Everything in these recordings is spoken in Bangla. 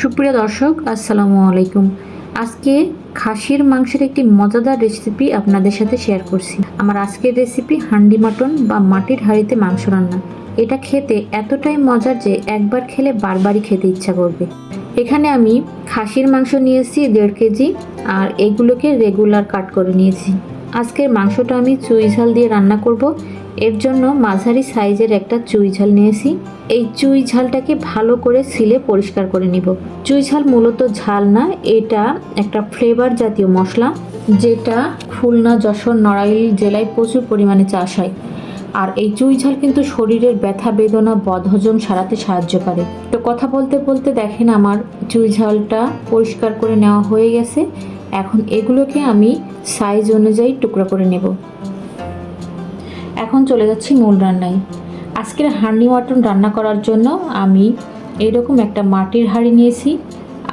সুপ্রিয় দর্শক, আসসালামু আলাইকুম। আজকে খাসির মাংসের একটি মজাদার রেসিপি আপনাদের সাথে শেয়ার করছি। আমার আজকের রেসিপি হান্ডি মাটন বা মাটির হাঁড়িতে মাংস রান্না। এটা খেতে এতটাই মজার যে একবার খেলে বারবারই খেতে ইচ্ছা করবে। এখানে আমি খাসির মাংস নিয়েছি দেড় কেজি আর এগুলোকে রেগুলার কাট করে নিয়েছি। আজকের মাংসটা আমি চুই ঝাল দিয়ে রান্না করব। এর জন্য মাঝারি সাইজের একটা চুই ঝাল নিয়েছি। এই চুই ঝালটাকে ভালো করে সিলে পরিষ্কার করে নিব। চুই ঝাল মূলত ঝাল না, এটা একটা ফ্লেভার জাতীয় মশলা, যেটা খুলনা, যশোর, নড়াইল জেলায় প্রচুর পরিমাণে চাষ হয়। আর এই চুই ঝাল কিন্তু শরীরের ব্যথা, বেদনা, বদহজম সারাতে সাহায্য করে। তো কথা বলতে বলতে দেখেন আমার চুই ঝালটা পরিষ্কার করে নেওয়া হয়ে গেছে। এখন এগুলোকে আমি সাইজ অনুযায়ী টুকরো করে নেব। এখন চলে যাচ্ছি মূল রান্নায়। আজকের হাঁড়ি মাটন রান্না করার জন্য আমি এরকম একটা মাটির হাঁড়ি নিয়েছি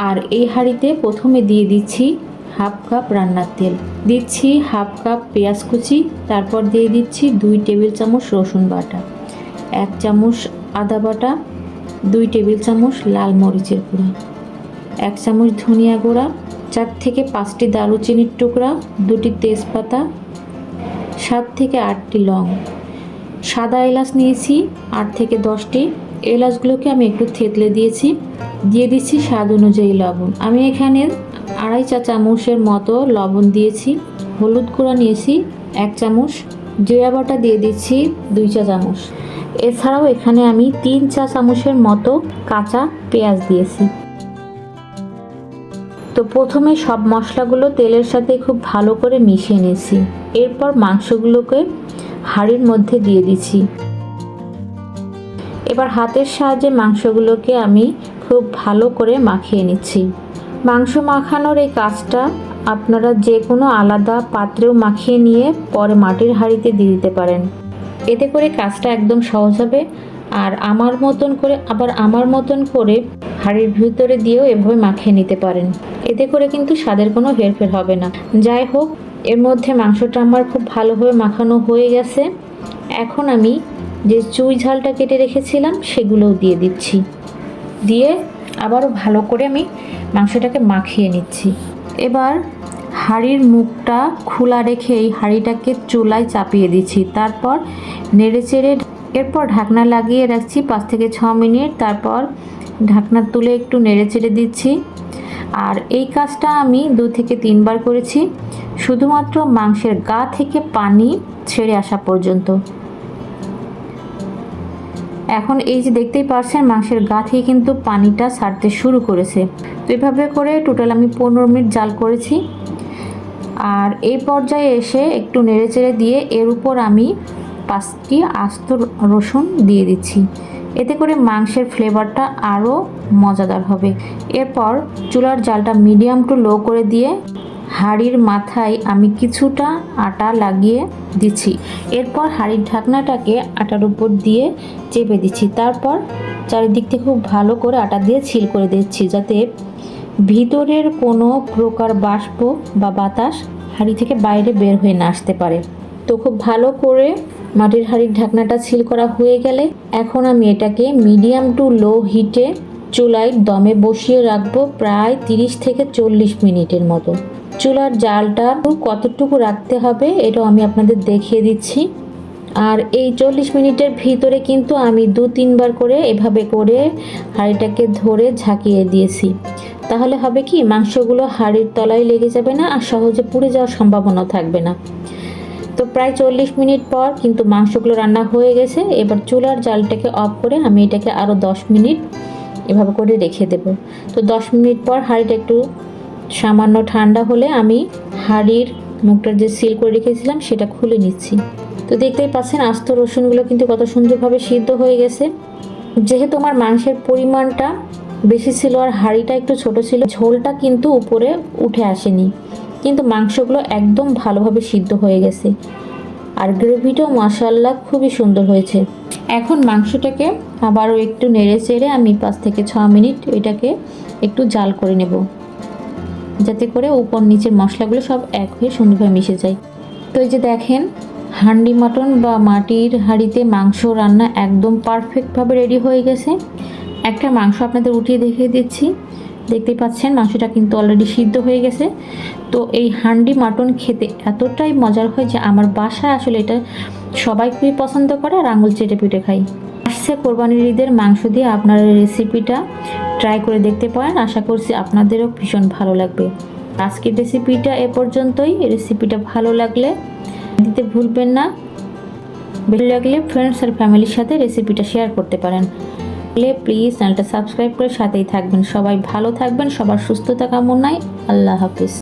আর এই হাঁড়িতে প্রথমে দিয়ে দিচ্ছি হাফ কাপ রান্নার তেল। দিচ্ছি হাফ কাপ পেঁয়াজ কুচি, তারপর দিয়ে দিচ্ছি দুই টেবিল চামচ রসুন বাটা, এক চামচ আদা বাটা, দুই টেবিল চামচ লাল মরিচের গুঁড়া, এক চামচ ধনিয়া গুঁড়া, চার থেকে পাঁচটি দারুচিনির টুকরা, দুটি তেজপাতা সাত থেকে আটটি লং। সাদা এলাচ নিয়েছি, আট থেকে দশটি। এলাচগুলোকে আমি একটু থেতলে দিয়েছি। দিয়ে দিচ্ছি স্বাদ অনুযায়ী লবণ। আমি এখানে আড়াই চা চামচের মতো লবণ দিয়েছি। হলুদ গুঁড়া নিয়েছি, এক চামচ। জিরা বাটা দিয়ে দিচ্ছি, দুই চা চামচ। এছাড়াও এখানে আমি তিন চা চামচের মতো কাঁচা পেঁয়াজ দিয়েছি। তো প্রথমে সব মশলাগুলো তেলের সাথে খুব ভালো করে মিশিয়ে নিয়েছি। এরপর মাংসগুলোকে হাঁড়ির মধ্যে দিয়ে দিচ্ছি। এবার হাতের সাহায্যে মাংসগুলোকে আমি খুব ভালো করে মাখিয়ে নিচ্ছি। মাংস মাখানোর এই কাজটা আপনারা যে কোনো আলাদা পাত্রেও মাখিয়ে নিয়ে পরে মাটির হাঁড়িতে দিয়ে দিতে পারেন। এতে করে কাজটা একদম সহজ হবে। আর আমার মতন করে, আবার আমার মতন করে হাঁড়ির ভিতরে দিয়েও এভাবে মাখিয়ে নিতে পারেন। এতে করে কিন্তু স্বাদের কোনো হেরফের হবে না। যাই হোক, এর মধ্যে মাংসটা আমার খুব ভালোভাবে মাখানো হয়ে গেছে। এখন আমি যে চুই ঝালটা কেটে রেখেছিলাম, সেগুলোও দিয়ে দিচ্ছি। দিয়ে আবারও ভালো করে আমি মাংসটাকে মাখিয়ে নিচ্ছি। এবার হাঁড়ির মুখটা খোলা রেখে এই হাঁড়িটাকে চুলায় চাপিয়ে দিচ্ছি। তারপর নেড়ে চেড়ে এরপর ঢাকনা লাগিয়ে রাখছি পাঁচ থেকে ছ মিনিট। তারপর ঢাকনা তুলে একটু নেড়ে চেড়ে দিচ্ছি। আর এই কাজটা আমি দু থেকে তিনবার করেছি। শুধুমাত্র মাংসের গা থেকে পানি ছেড়ে আসা পর্যন্ত। এখন এই যে দেখতেই পারছেন, মাংসের গা থেকে কিন্তু পানিটা ছাড়তে শুরু করেছে। তো এভাবে করে টোটাল আমি পনেরো মিনিট জাল করেছি। আর এই পর্যায়ে এসে একটু নেড়েচেড়ে দিয়ে এর উপর আমি পাঁচটি আস্ত রসুন দিয়ে দিচ্ছি। এতে করে মাংসের ফ্লেভারটা আরও মজাদার হবে। এরপর চুলার জালটা মিডিয়াম টু লো করে দিয়ে হাঁড়ির মাথায় আমি কিছুটা আটা লাগিয়ে দিচ্ছি। এরপর হাঁড়ির ঢাকনাটাকে আটার উপর দিয়ে চেপে দিচ্ছি। তারপর চারিদিক থেকে খুব ভালো করে আটা দিয়ে ছিল করে দিচ্ছি যাতে ভিতরের কোনো প্রকার বাষ্প বা বাতাস হাঁড়ি থেকে বাইরে বের হয়ে না আসতে পারে। তো খুব ভালো করে মাটির হাঁড়ির ঢাকনাটা সিল করা হয়ে গেলে এখন আমি এটাকে মিডিয়াম টু লো হিটে চুলায় দমে বসিয়ে রাখব প্রায় তিরিশ থেকে চল্লিশ মিনিটের মতো। চুলার জালটা কতটুকু রাখতে হবে এটাও আমি আপনাদের দেখিয়ে দিচ্ছি। আর এই চল্লিশ মিনিটের ভিতরে কিন্তু আমি দু তিনবার করে এভাবে করে হাঁড়িটাকে ধরে ঝাঁকিয়ে দিয়েছি। তাহলে হবে কি, মাংসগুলো হাঁড়ির তলায় লেগে যাবে না আর সহজে পুড়ে যাওয়ার সম্ভাবনা থাকবে না। তো প্রায় চল্লিশ মিনিট পর কিন্তু মাংসগুলো রান্না হয়ে গেছে। এবার চুলার জালটাকে অফ করে আমি এটাকে আরও দশ মিনিট এভাবে করে রেখে দেব। তো দশ মিনিট পর হাঁড়িটা একটু সামান্য ঠান্ডা হলে আমি হাঁড়ির মুখটা যে সিল করে রেখেছিলাম সেটা খুলে নিচ্ছি। তো দেখতেই পাচ্ছেন আস্ত রসুনগুলো কিন্তু কত সুন্দরভাবে সিদ্ধ হয়ে গেছে। যেহেতু আমার মাংসের পরিমাণটা বেশি ছিল আর হাঁড়িটা একটু ছোট ছিল, ঝোলটা কিন্তু উপরে উঠে আসেনি। কিন্তু মাংসগুলো একদম ভালোভাবে সিদ্ধ হয়ে গেছে। আর গ্রেভিটাও মাসাল্লাহ খুবই সুন্দর হয়েছে। এখন মাংসটাকে আবারও একটু নেড়ে চেড়ে আমি পাঁচ থেকে ছ মিনিট এটাকে একটু জাল করে নেব। যাতে করে উপর নিচের মশলাগুলো সব এক হয়ে সুন্দরভাবে মিশে যায়। তো এই যে দেখেন, হান্ডি মাটন বা মাটির হাঁড়িতে মাংস রান্না একদম পারফেক্টভাবে রেডি হয়ে গেছে। একটা মাংস আপনাদের উঠিয়ে দেখিয়ে দিচ্ছি। দেখতেই পাচ্ছেন, মাংসটা কিন্তু অলরেডি সিদ্ধ হয়ে গেছে। তো এই হান্ডি মাটন খেতে এতটাই মজার হয় যে আমার বাসায় আসলে এটা সবাই খুবই পছন্দ করে আর আঙুল চেটে পিটে খাই। আসছে কোরবানির ঈদের মাংস দিয়ে আপনারা রেসিপিটা ট্রাই করে দেখতে পারেন। আশা করছি আপনাদেরও ভীষণ ভালো লাগবে। আজকের রেসিপিটা এ পর্যন্তই। রেসিপিটা ভালো লাগলে দিতে ভুলবেন না। ভালো লাগলে ফ্রেন্ডস আর ফ্যামিলির সাথে রেসিপিটা শেয়ার করতে পারেন। প্লিজ চ্যানেলটা সাবস্ক্রাইব করে সাথেই থাকবেন। সবাই ভালো থাকবেন সবার সুস্থতা কামনায় আল্লাহ হাফিজ।